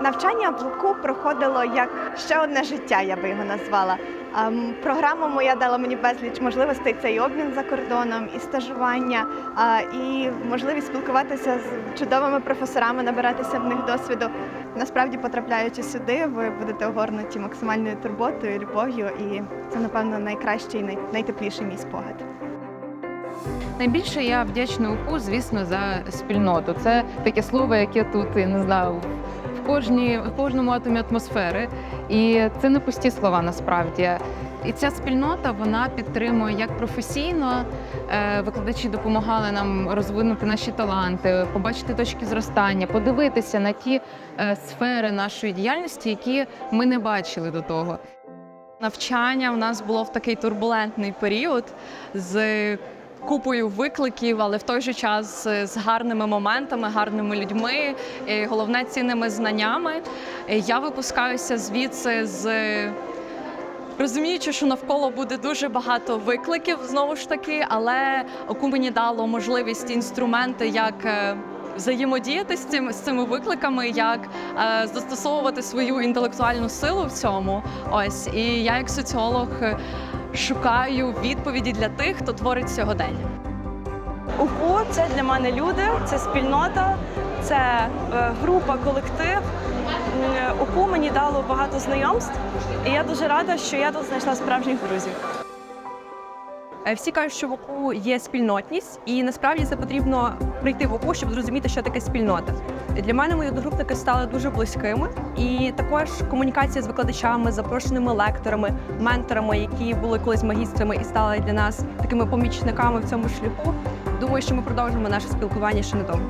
Навчання в УКУ проходило як ще одне життя, я би його назвала. Ем, Програма моя дала мені безліч можливостей. Це і обмін за кордоном, і стажування, і можливість спілкуватися з чудовими професорами, набиратися в них досвіду. Насправді, потрапляючи сюди, ви будете огорнуті максимальною турботою, любов'ю, і це, напевно, найкращий, най- найтепліший мій спогад. Найбільше я вдячна УКУ, звісно, за спільноту. Це таке слово, яке тут не знаю. Кожній в кожному атомі атмосфери, і це не пусті слова насправді. І ця спільнота вона підтримує як професійно. е, Викладачі допомагали нам розвинути наші таланти, побачити точки зростання, подивитися на ті е, сфери нашої діяльності, які ми не бачили до того. Навчання в нас було в такий турбулентний період з купою викликів, але в той же час з гарними моментами, гарними людьми, і головне цінними знаннями. Я випускаюся звідси з. Розуміючи, що навколо буде дуже багато викликів знову ж таки, але ОКУ мені дало можливість інструменти, як е, взаємодіяти з цими з цими викликами, як е, застосовувати свою інтелектуальну силу в цьому. Ось і я, як соціолог, е, шукаю відповіді для тих, хто творить сьогодення. УКУ це для мене люди, це спільнота, це е, група, колектив. Е, УКУ мені дало багато знайомств, і я дуже рада, що я тут знайшла справжніх друзів. Е, Всі кажуть, що в ОКУ є спільнотність, і насправді це потрібно прийти в ОКУ, щоб зрозуміти, що таке спільнота. Для мене мої одногрупники стали дуже близькими, і також комунікація з викладачами, запрошеними лекторами, менторами, які були колись магістрами і стали для нас такими помічниками в цьому шляху. Думаю, що ми продовжимо наше спілкування ще недовго.